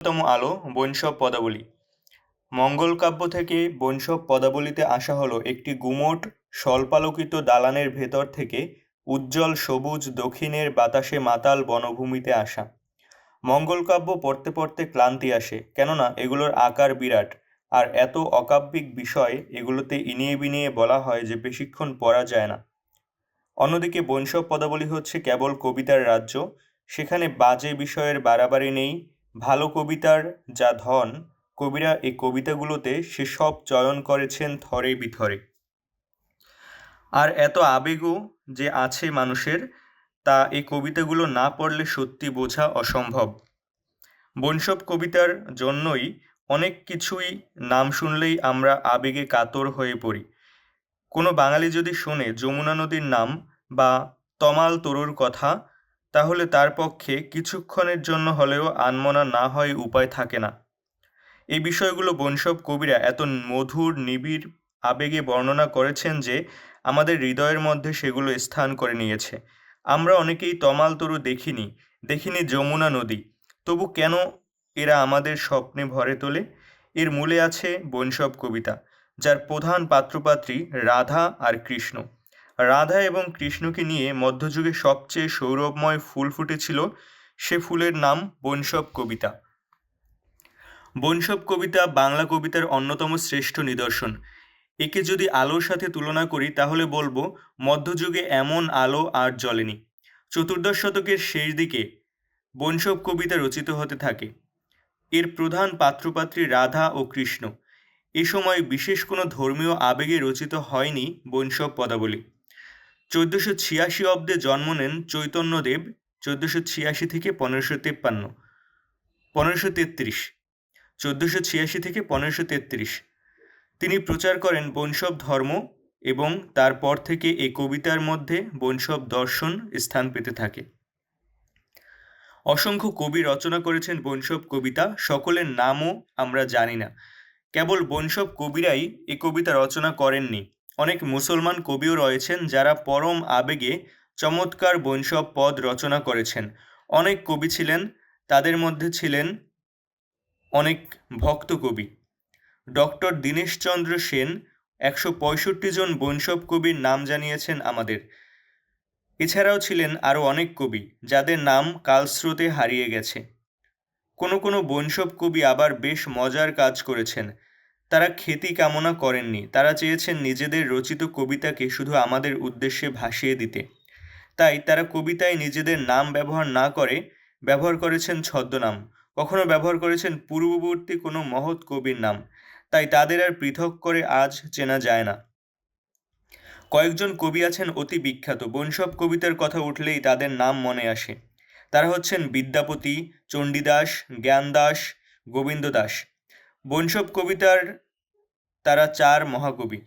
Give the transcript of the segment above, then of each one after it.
তম আলো বৈষ্ণব পদাবলী। মঙ্গল কাব্য থেকে বৈষ্ণব পদাবলীতে আসা হলো একটি গুমোট, স্বল্পালোকিত দালানের ভেতর থেকে উজ্জ্বল সবুজ দক্ষিণের বাতাসে মাতাল বনভূমিতে আসা। মঙ্গল কাব্য পড়তে পড়তে ক্লান্তি আসে, কেননা এগুলোর আকার বিরাট, আর এত অকাব্যিক বিষয় এগুলোতে ইনিয়ে বিনিয়ে বলা হয় যে বেশিক্ষণ পড়া যায় না। অন্যদিকে বৈষ্ণব পদাবলী হচ্ছে কেবল কবিতার রাজ্য, সেখানে বাজে বিষয়ের বাড়াবাড়ি নেই ভালো কবিতার যা ধন, কবিরা এই কবিতাগুলোতে সেসব চয়ন করেছেন থরে বিথরে। আর এত আবেগও যে আছে মানুষের, তা এই কবিতাগুলো না পড়লে সত্যি বোঝা অসম্ভব। বৈষ্ণব কবিতার জন্যই অনেক কিছুই নাম শুনলেই আমরা আবেগে কাতর হয়ে পড়ি। কোনো বাঙালি যদি শোনে যমুনা নদীর নাম বা তমাল তরুর কথা তাহলে তার পক্ষে কিছুক্ষণের জন্য হলেও আনমনা না হয় উপায় থাকে না। এই বিষয়গুলো বৈষ্ণব কবিরা এত মধুর, নিবিড় আবেগে বর্ণনা করেছেন যে আমাদের হৃদয়ের মধ্যে সেগুলো স্থান করে নিয়েছে। আমরা অনেকেই তমাল তরু দেখিনি দেখিনি যমুনা নদী। তবু কেন এরা আমাদের স্বপ্নে ভরে তোলে? এর মূলে আছে বৈষ্ণব কবিতা, যার প্রধান পাত্রপাত্রী রাধা আর কৃষ্ণ। রাধা এবং কৃষ্ণকে নিয়ে মধ্যযুগে সবচেয়ে সৌরভময় ফুল ফুটেছিল সে ফুলের নাম বৈষ্ণব কবিতা। বৈষ্ণব কবিতা বাংলা কবিতার অন্যতম শ্রেষ্ঠ নিদর্শন। একে যদি আলোর সাথে তুলনা করি, তাহলে বলব মধ্যযুগে এমন আলো আর জ্বলেনি। চতুর্দশ শতকের শেষ দিকে বৈষ্ণব কবিতা রচিত হতে থাকে। এর প্রধান পাত্রপাত্রী রাধা ও কৃষ্ণ। এ সময় বিশেষ কোনো ধর্মীয় আবেগে রচিত হয়নি বৈষ্ণব পদাবলী। চোদ্দোশো ছিয়াশি অব্দে জন্ম নেন চৈতন্যদেব, চোদ্দোশো ছিয়াশি থেকে পনেরোশো তেপ্পান্ন। পনেরোশো তেত্রিশ। চোদ্দোশো ছিয়াশি থেকে পনেরোশো তেত্রিশ। তিনি প্রচার করেন বৈষ্ণব ধর্ম এবং তারপর থেকে এই কবিতার মধ্যে বৈষ্ণব দর্শন স্থান পেতে থাকে। অসংখ্য কবি রচনা করেছেন বৈষ্ণব কবিতা, সকলের নামও আমরা জানি না। কেবল বৈষ্ণব কবিরাই এ কবিতা রচনা করেননি। অনেক মুসলমান কবিও রয়েছেন যারা পরম আবেগে চমৎকার বৈষ্ণব পদ রচনা করেছেন। অনেক কবি ছিলেন, তাদের মধ্যে ছিলেন অনেক ভক্ত কবি। ডক্টর দীনেশচন্দ্র সেন একশো পঁয়ষট্টি জন বৈষ্ণব কবির নাম জানিয়েছেন আমাদের। এছাড়াও ছিলেন আরও অনেক কবি, যাদের নাম কালস্রোতে হারিয়ে গেছে। কোনো কোনো বৈষ্ণব কবি আবার বেশ মজার কাজ করেছেন। তারা খ্যাতি কামনা করেননি। তারা চেয়েছেন নিজেদের রচিত কবিতাকে শুধু আমাদের উদ্দেশ্যে ভাসিয়ে দিতে। তাই তারা কবিতায় নিজেদের নাম ব্যবহার না করে ব্যবহার করেছেন ছদ্মনাম। কখনো ব্যবহার করেছেন পূর্ববর্তী কোনো মহৎ কবির নাম। তাই তাদের আর পৃথক করে আজ চেনা যায় না। কয়েকজন কবি আছেন অতি বিখ্যাত। বৈষ্ণব কবিতার কথা উঠলেই তাদের নাম মনে আসে। তারা হচ্ছেন বিদ্যাপতি, চণ্ডীদাস, জ্ঞানদাস গোবিন্দ দাস বৈষ্ণব কবিতার তারা চার মহাকবি।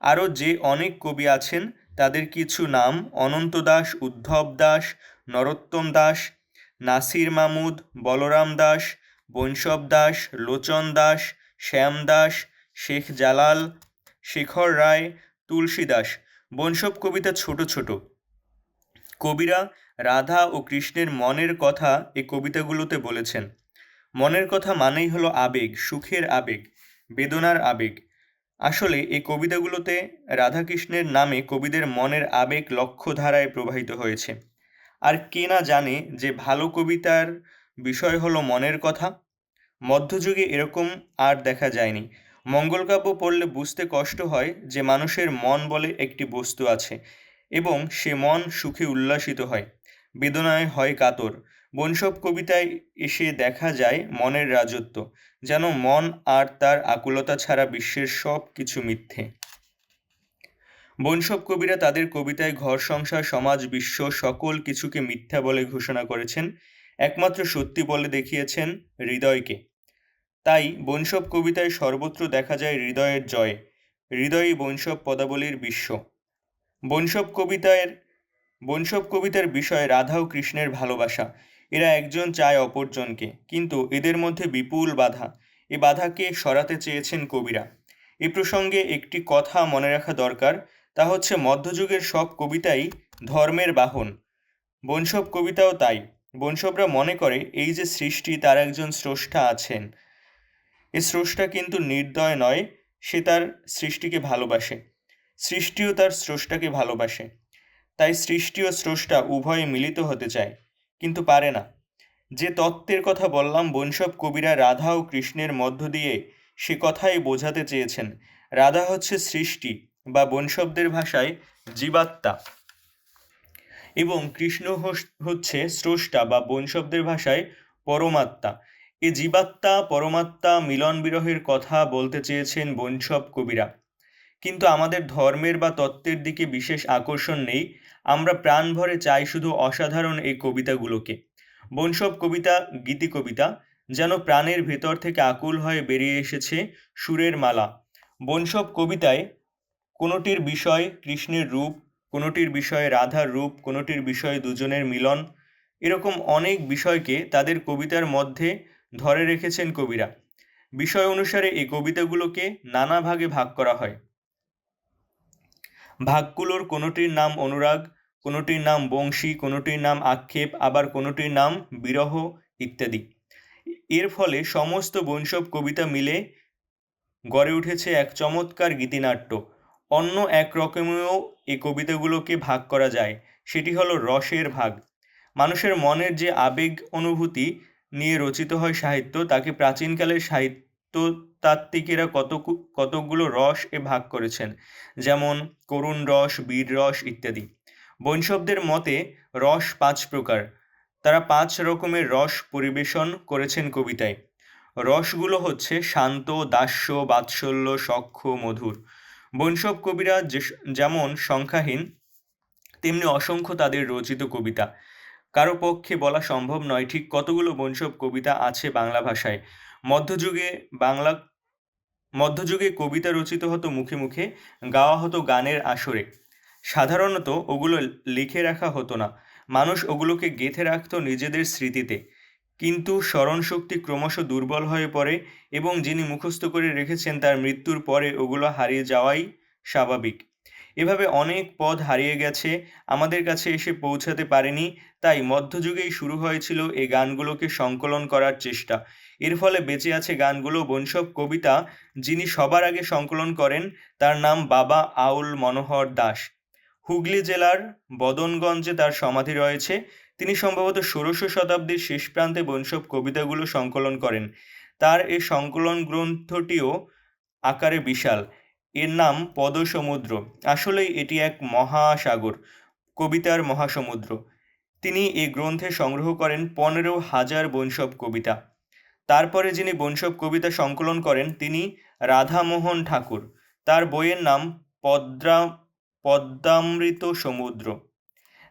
আরও যে অনেক কবি আছেন, তাদের কিছু নাম অনন্ত দাস, উদ্ধব দাস, নরোত্তম দাস, নাসির মামুদ, বলরাম দাস বৈষ্ণব দাস, লোচন দাস, শ্যাম দাস, শেখ জালাল, শেখর রায়, তুলসী দাস। বৈষ্ণব কবিতা ছোট ছোট। কবিরা রাধা ও কৃষ্ণের মনের কথা এই কবিতাগুলোতে বলেছেন। মনের কথা মানেই হলো আবেগ, সুখের আবেগ, বেদনার আবেগ। আসলে এই কবিতাগুলোতে রাধাকৃষ্ণের নামে কবিদের মনের আবেগ লক্ষ্যধারায় প্রবাহিত হয়েছে। আর কে না জানে যে ভালো কবিতার বিষয় হলো মনের কথা? মধ্যযুগে এরকম আর দেখা যায়নি। মঙ্গলকাব্য পড়লে বুঝতে কষ্ট হয় যে মানুষের মন বলে একটি বস্তু আছে এবং সে মন সুখে উল্লাসিত হয়। বেদনায় হয় কাতর। বৈষ্ণব কবিতায় এসে দেখা যায় মনের রাজত্ব, যেন মন আর তার আকুলতা ছাড়া বিশ্বের সব কিছু মিথ্যে। বৈষ্ণব কবিরা তাদের কবিতায় ঘর, সংসার, সমাজ, বিশ্ব সকল কিছুকে মিথ্যা বলে ঘোষণা করেছেন, একমাত্র সত্যি বলে দেখিয়েছেন হৃদয়কে। তাই বৈষ্ণব কবিতায় সর্বত্র দেখা যায় হৃদয়ের জয়, হৃদয়ই বৈষ্ণব পদাবলীর বিশ্ব। বৈষ্ণব কবিতায় বৈষ্ণব কবিতার বিষয় রাধা ও কৃষ্ণের ভালোবাসা এরা একজন চায় অপরজনকে, কিন্তু এদের মধ্যে বিপুল বাধা। এ বাধাকে সরাতে চেয়েছেন কবিরা। এ প্রসঙ্গে একটি কথা মনে রাখা দরকার, তা হচ্ছে মধ্যযুগের সব কবিতাই ধর্মের বাহন। বৈষ্ণব কবিতাও তাই। বৈষ্ণবরা মনে করে এই যে সৃষ্টি, তার একজন স্রষ্টা আছেন। এ স্রষ্টা কিন্তু নির্দয় নয়, সে তার সৃষ্টিকে ভালোবাসে। সৃষ্টিও তার স্রষ্টাকে ভালোবাসে। তাই সৃষ্টি ও স্রষ্টা উভয়ে মিলিত হতে চায়। কিন্তু পারে না। যে তত্ত্বের কথা বললাম বৈষ্ণব কবিরা রাধা ও কৃষ্ণের মধ্য দিয়ে সে কথাই বোঝাতে চেয়েছেন। রাধা হচ্ছে সৃষ্টি বা বৈষ্ণবদের ভাষায় জীবাত্মা। এবং কৃষ্ণ হচ্ছে স্রষ্টা বা বৈষ্ণবদের ভাষায় পরমাত্মা। এ জীবাত্মা, পরমাত্মা মিলন বিরহের কথা বলতে চেয়েছেন বৈষ্ণব কবিরা। কিন্তু আমাদের ধর্মের বা তত্ত্বের দিকে বিশেষ আকর্ষণ নেই। আমরা প্রাণভরে চাই শুধু অসাধারণ এই কবিতাগুলোকে। বৈষ্ণব কবিতা, গীতি কবিতা, যেন প্রাণের ভেতর থেকে আকুল হয়ে বেরিয়ে এসেছে সুরের মালা। বৈষ্ণব কবিতায় কোনোটির বিষয় কৃষ্ণের রূপ, কোনোটির বিষয়ে রাধার রূপ, কোনোটির বিষয়ে দুজনের মিলন। এরকম অনেক বিষয়কে তাদের কবিতার মধ্যে ধরে রেখেছেন কবিরা। বিষয় অনুসারে এই কবিতাগুলোকে নানা ভাগে ভাগ করা হয়। ভাগগুলোর কোনোটির নাম অনুরাগ, কোনোটির নাম বংশী, কোনোটির নাম আক্ষেপ, আবার কোনোটির নাম বিরহ ইত্যাদি। এর ফলে সমস্ত বৈষ্ণব কবিতা মিলে গড়ে উঠেছে এক চমৎকার গীতিনাট্য। অন্য এক রকমেও এই কবিতাগুলোকে ভাগ করা যায়। সেটি হলো রসের ভাগ। মানুষের মনের যে আবেগ অনুভূতি নিয়ে রচিত হয় সাহিত্য, তাকে প্রাচীনকালের সাহিত্য তাত্ত্বিকেরা কত কতকগুলো রস এ ভাগ করেছেন। যেমন করুণ রস, বীর রস ইত্যাদি। বৈষ্ণবদের মতে রস পাঁচ প্রকার। তারা পাঁচ রকমের রস পরিবেশন করেছেন কবিতায়। রসগুলো হচ্ছে শান্ত, দাস্য, বাৎসল্য সখ্য মধুর। বৈষ্ণব কবিরা যেমন সংখ্যাহীন, তেমনি অসংখ্য তাদের রচিত কবিতা। কারও পক্ষে বলা সম্ভব নয় ঠিক কতগুলো বৈষ্ণব কবিতা আছে বাংলা ভাষায়। মধ্যযুগে বাংলা, মধ্যযুগে কবিতা রচিত হতো মুখে মুখে, গাওয়া হতো গানের আসরে। সাধারণত ওগুলো লিখে রাখা হতো না। মানুষ ওগুলোকে গেঁথে রাখত নিজেদের স্মৃতিতে। কিন্তু স্মরণশক্তি ক্রমশ দুর্বল হয়ে পড়ে এবং যিনি মুখস্থ করে রেখেছেন তার মৃত্যুর পরে ওগুলো হারিয়ে যাওয়াই স্বাভাবিক। এভাবে অনেক পদ হারিয়ে গেছে, আমাদের কাছে এসে পৌঁছাতে পারেনি, তাই মধ্যযুগেই শুরু হয়েছিল এই গানগুলোকে সংকলন করার চেষ্টা। এর ফলে বেঁচে আছে গানগুলো বৈষ্ণব কবিতা যিনি সবার আগে সংকলন করেন, তার নাম বাবা আউল মনোহর দাস। হুগলি জেলার বদনগঞ্জে তার সমাধি রয়েছে। তিনি সম্ভবত ষোড়শ শতাব্দীর শেষ প্রান্তে বৈষ্ণব কবিতাগুলো সংকলন করেন। তার এই সংকলন গ্রন্থটিও আকারে বিশাল। এর নাম পদসমুদ্র। আসলেই এটি এক মহাসাগর, কবিতার মহাসমুদ্র। তিনি এই গ্রন্থে সংগ্রহ করেন পনেরো হাজার বৈষ্ণব কবিতা। তারপরে যিনি বৈষ্ণব কবিতা সংকলন করেন, তিনি রাধামোহন ঠাকুর। তার বইয়ের নাম পদ্রা পদ্মামৃত সমুদ্র।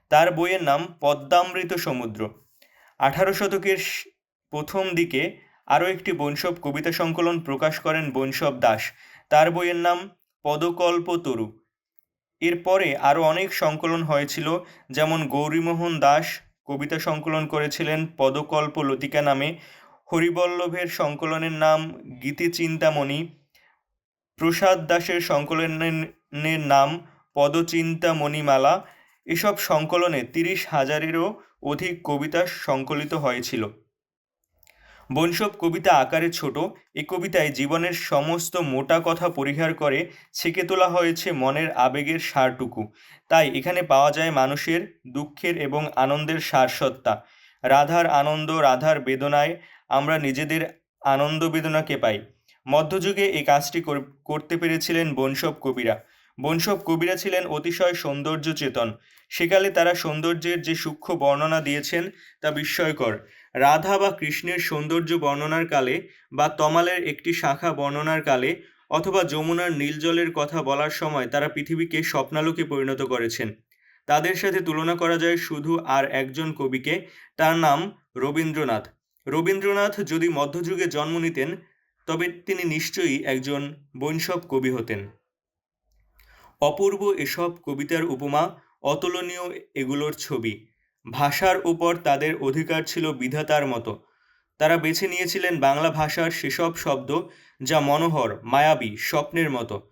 তার বইয়ের নাম পদ্মামৃত সমুদ্র। আঠারো শতকের প্রথম দিকে আরও একটি বৈষ্ণব কবিতা সংকলন প্রকাশ করেন বৈষ্ণব দাস। তার বইয়ের নাম পদকল্প তরু। এরপরে আরও অনেক সংকলন হয়েছিল, যেমন গৌরীমোহন দাস কবিতা সংকলন করেছিলেন পদকল্প লতিকা নামে। হরিবল্লভের সংকলনের নাম গীতিচিন্তামণি, প্রসাদ দাসের সংকলনের নাম পদচিন্তা মণিমালা এসব সংকলনে তিরিশ হাজারেরও অধিক কবিতা সংকলিত হয়েছিল। বৈষ্ণব কবিতা আকারে ছোট, এ কবিতায় জীবনের সমস্ত মোটা কথা পরিহার করে ছেঁকে তোলা হয়েছে মনের আবেগের সারটুকু। তাই এখানে পাওয়া যায় মানুষের দুঃখের এবং আনন্দের সারসত্তা। রাধার আনন্দ, রাধার বেদনায় আমরা নিজেদের আনন্দ বেদনাকে পাই। মধ্যযুগে এই কাজটি কর- করতে পেরেছিলেন বৈষ্ণব কবিরা। বৈষ্ণব কবিরা ছিলেন অতিশয় সৌন্দর্য চেতন সেকালে তারা সৌন্দর্যের যে সূক্ষ্ম বর্ণনা দিয়েছেন তা বিস্ময়কর। রাধা বা কৃষ্ণের সৌন্দর্য বর্ণনার কালে বা তমালের একটি শাখা বর্ণনার কালে অথবা যমুনার নীলজলের কথা বলার সময় তারা পৃথিবীকে স্বপ্নালোকে পরিণত করেছেন। তাদের সাথে তুলনা করা যায় শুধু আর একজন কবিকে, তার নাম রবীন্দ্রনাথ। রবীন্দ্রনাথ যদি মধ্যযুগে জন্ম নিতেন, তবে তিনি নিশ্চয়ই একজন বৈষ্ণব কবি হতেন। অপূর্ব এসব কবিতার উপমা অতুলনীয় এগুলোর ছবি। ভাষার উপর তাদের অধিকার ছিল বিধাতার মতো। তারা বেছে নিয়েছিলেন বাংলা ভাষার সেসব শব্দ যা মনোহর, মায়াবী, স্বপ্নের মতো।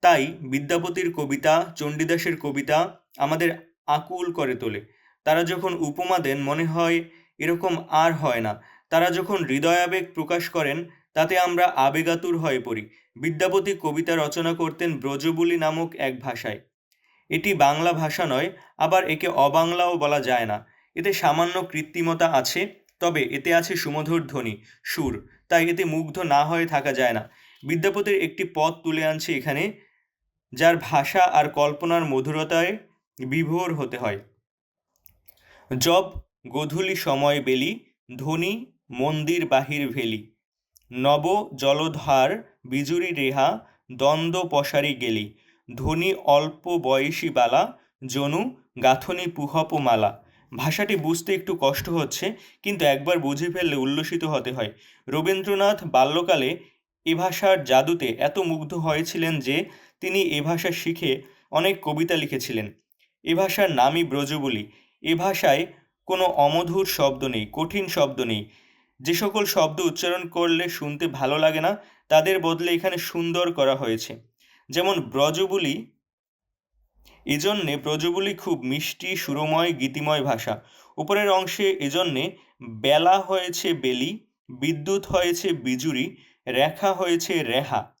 তাই বিদ্যাপতির কবিতা, চণ্ডীদাসের কবিতা আমাদের আকুল করে তোলে। তারা যখন উপমা দেন, মনে হয় এরকম আর হয় না। তারা যখন হৃদয়াবেগ প্রকাশ করেন, তাতে আমরা আবেগাতুর হয়ে পড়ি। বিদ্যাপতি কবিতা রচনা করতেন ব্রজবুলি নামক এক ভাষায়। এটি বাংলা ভাষা নয়, আবার একে অবাংলাও বলা যায় না। এতে সামান্য কৃত্রিমতা আছে, তবে এতে আছে সুমধুর ধ্বনি, সুর। তাই এতে মুগ্ধ না হয়ে থাকা যায় না। বিদ্যাপতির একটি পদ তুলে আনছে এখানে, যার ভাষা আর কল্পনার মধুরতায় বিভোর হতে হয়। জব গধূলি সময় বেলি ধ্বনি মন্দির বাহির ভেলি। নব জলধার বিজুরি রেহা, দ্বন্দ্ব পশারি গেলি। ধ্বনি অল্প বয়সী বালা, জনু গাথনি পুহপ মালা। ভাষাটি বুঝতে একটু কষ্ট হচ্ছে, কিন্তু একবার বুঝে ফেললে উল্লসিত হতে হয়। রবীন্দ্রনাথ বাল্যকালে এ ভাষার জাদুতে এত মুগ্ধ হয়েছিলেন যে, তিনি এ ভাষা শিখে অনেক কবিতা লিখেছিলেন। এ ভাষার নামই ব্রজবুলি। এ ভাষায় কোনো অমধুর শব্দ নেই, কঠিন শব্দ নেই। যে সকল শব্দ উচ্চারণ করলে শুনতে ভালো লাগে না, তাদের বদলে এখানে সুন্দর করা হয়েছে। যেমন ব্রজবুলি, এজন্যে ব্রজবুলি খুব মিষ্টি, সুরময়, গীতিময় ভাষা। উপরের অংশে এজন্যে বেলা হয়েছে বেলি, বিদ্যুৎ হয়েছে বিজুরি, রেখা হয়েছে রেহা।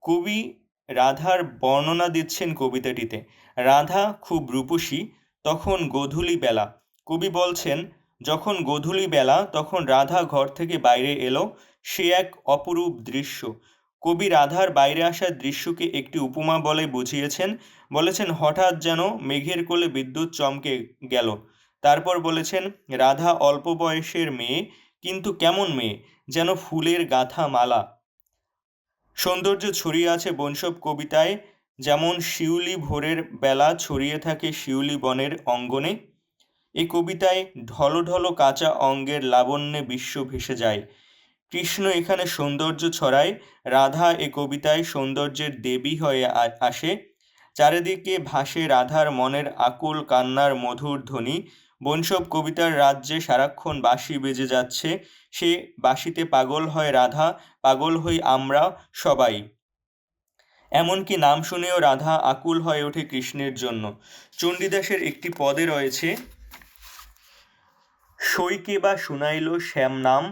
কবি রাধার বর্ণনা দিচ্ছেন কবিতাটিতে, রাধা খুব রূপসী, তখন গোধূলি বেলা। কবি বলছেন, যখন গোধূলি বেলা, তখন রাধা ঘর থেকে বাইরে এলো, সে এক অপরূপ দৃশ্য। কবি রাধার বাইরে আসার দৃশ্যকে একটি উপমা বলে বুঝিয়েছেন। বলেছেন, হঠাৎ যেন মেঘের কোলে বিদ্যুৎ চমকে গেল। তারপর বলেছেন, রাধা অল্প বয়সের মেয়ে, কিন্তু কেমন মেয়ে, যেন ফুলের গাঁথা মালা। সৌন্দর্য ছড়িয়ে আছে বৈষ্ণব কবিতায়। যেমন, শিউলি ভোরের বেলা ছড়িয়ে থাকে শিউলি বনের অঙ্গনে। এই কবিতায় ঢলো ঢলো কাঁচা অঙ্গের লাবণ্যে বিশ্ব ভেসে যায়। কৃষ্ণ এখানে সৌন্দর্য ছড়ায়, রাধা এ কবিতায় সৌন্দর্যের দেবী হয়ে আসে। চারিদিকে ভাসে রাধার মনের আকুল কান্নার মধুর ধ্বনি। বৈষ্ণব কবিতার রাজ্যে সারাক্ষণ বাঁশি বেজে যাচ্ছে। সে বাঁশিতে পাগল হয় রাধা, পাগল হই আমরা সবাই। এমনকি নাম শুনেও রাধা আকুল হয়ে ওঠে কৃষ্ণের জন্য। চণ্ডীদাসের একটি পদে রয়েছে সইকে বা শুনাইল শ্যাম নাম,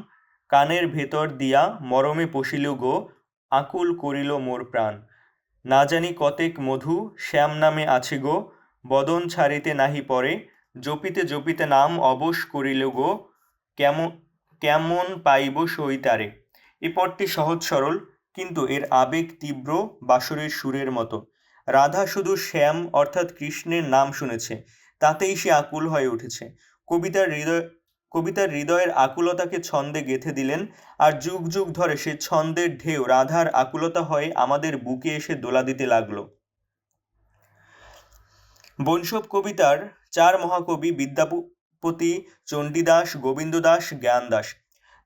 কানের ভেতর দিয়া মরমে পশিল গো, আকুল করিল মোর প্রাণ। না জানি কতেক মধু, শ্যাম নামে আছে গো, বদন ছাড়িতে নাহি পরে, জপিতে জপিতে নাম অবশ করিল গো, কেমন কেমন পাইব সইতারে এ পদটি সহজ সরল, কিন্তু এর আবেগ তীব্র বাসরের সুরের মতো। রাধা শুধু শ্যাম অর্থাৎ কৃষ্ণের নাম শুনেছে, তাতেই সে আকুল হয়ে উঠেছে। কবিতার হৃদয় কবিতার হৃদয়ের আকুলতাকে ছন্দে গেঁথে দিলেন আর যুগ যুগ ধরে সে ছন্দের ঢেউ রাধার আকুলতা হয়ে আমাদের বুকে এসে দোলা দিতে লাগল। বৈষ্ণব কবিতার চার মহাকবি বিদ্যাপতি চণ্ডীদাস গোবিন্দ দাস জ্ঞানদাস।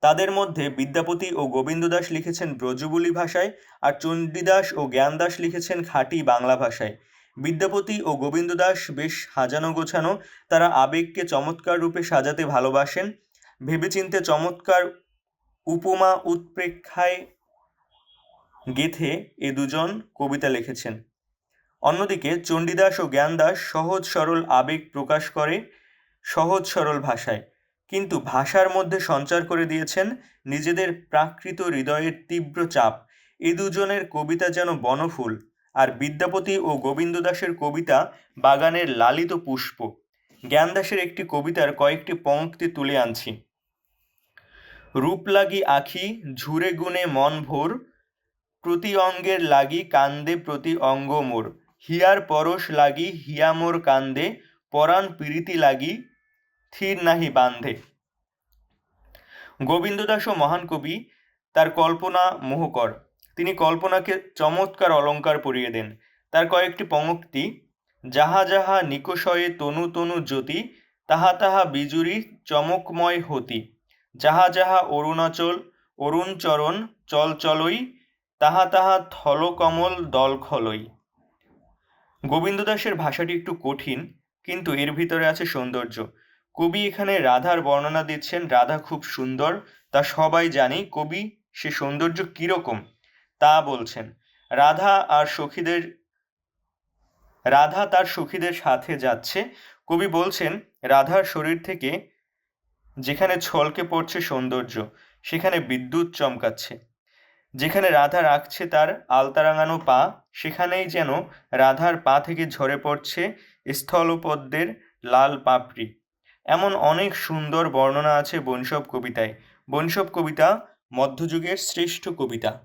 তাদের মধ্যে বিদ্যাপতি ও গোবিন্দ দাস লিখেছেন ব্রজবুলি ভাষায় আর চণ্ডীদাস ও জ্ঞানদাস লিখেছেন খাঁটি বাংলা ভাষায়। বিদ্যাপতি ও গোবিন্দ দাস বেশ সাজানো গোছানো। তারা আবেগকে চমৎকার রূপে সাজাতে ভালোবাসেন। ভেবেচিন্তে চমৎকার উপমা উৎপ্রেক্ষায় গেথে এ দুজন কবিতা লিখেছেন। অন্যদিকে চণ্ডীদাস ও জ্ঞানদাস সহজ সরল আবেগ প্রকাশ করে সহজ সরল ভাষায়। কিন্তু ভাষার মধ্যে সঞ্চার করে দিয়েছেন নিজেদের প্রাকৃত হৃদয়ের তীব্র চাপ। এ দুজনের কবিতা যেন বনফুল। আর বিদ্যাপতি ও গোবিন্দ দাসের কবিতা বাগানের লালিত পুষ্প। জ্ঞানদাসের একটি কবিতার কয়েকটি পঙ্ক্তি তুলে আনছি। রূপ লাগি আখি, ঝুরে গুনে মন ভোর, প্রতি অঙ্গের লাগি কান্দে প্রতি অঙ্গ মোর। হিয়ার পরশ লাগি, হিয়া মোর কান্দে, পরাণ পীড়িতি লাগি, থির নাহি বান্ধে। গোবিন্দ দাসও মহান কবি, তার কল্পনা মোহকর। তিনি কল্পনাকে চমৎকার অলঙ্কার পরিয়ে দেন। তার কয়েকটি পঙ্ক্তি, যাহা যাহা নিকষয়ে তনু তনু জ্যোতি, তাহা তাহা বিজুরি চমকময় হতি। যাহা যাহা অরুণাচল, অরুণচরণ চল চলই তাহা তাহা থলকমল দল খলই গোবিন্দ দাসের ভাষাটি একটু কঠিন, কিন্তু এর ভিতরে আছে সৌন্দর্য। কবি এখানে রাধার বর্ণনা দিচ্ছেন, রাধা খুব সুন্দর, তা সবাই জানি, কবি সে সৌন্দর্য কীরকম? তা বলছেন, রাধা আর সখীদের, রাধা তার সখীদের সাথে যাচ্ছে। কবি বলছেন, রাধার শরীর থেকে যেখানে ছলকে পড়ছে সৌন্দর্য, সেখানে বিদ্যুৎ চমকাচ্ছে। যেখানে রাধা রাখছে তার আলতা রাঙানো পা, সেখানেই যেন রাধার পা থেকে ঝরে পড়ছে স্থলপদ্মের লাল পাপড়ি। এমন অনেক সুন্দর বর্ণনা আছে বৈষ্ণব কবিতায়। বৈষ্ণব কবিতা মধ্যযুগের শ্রেষ্ঠ কবিতা।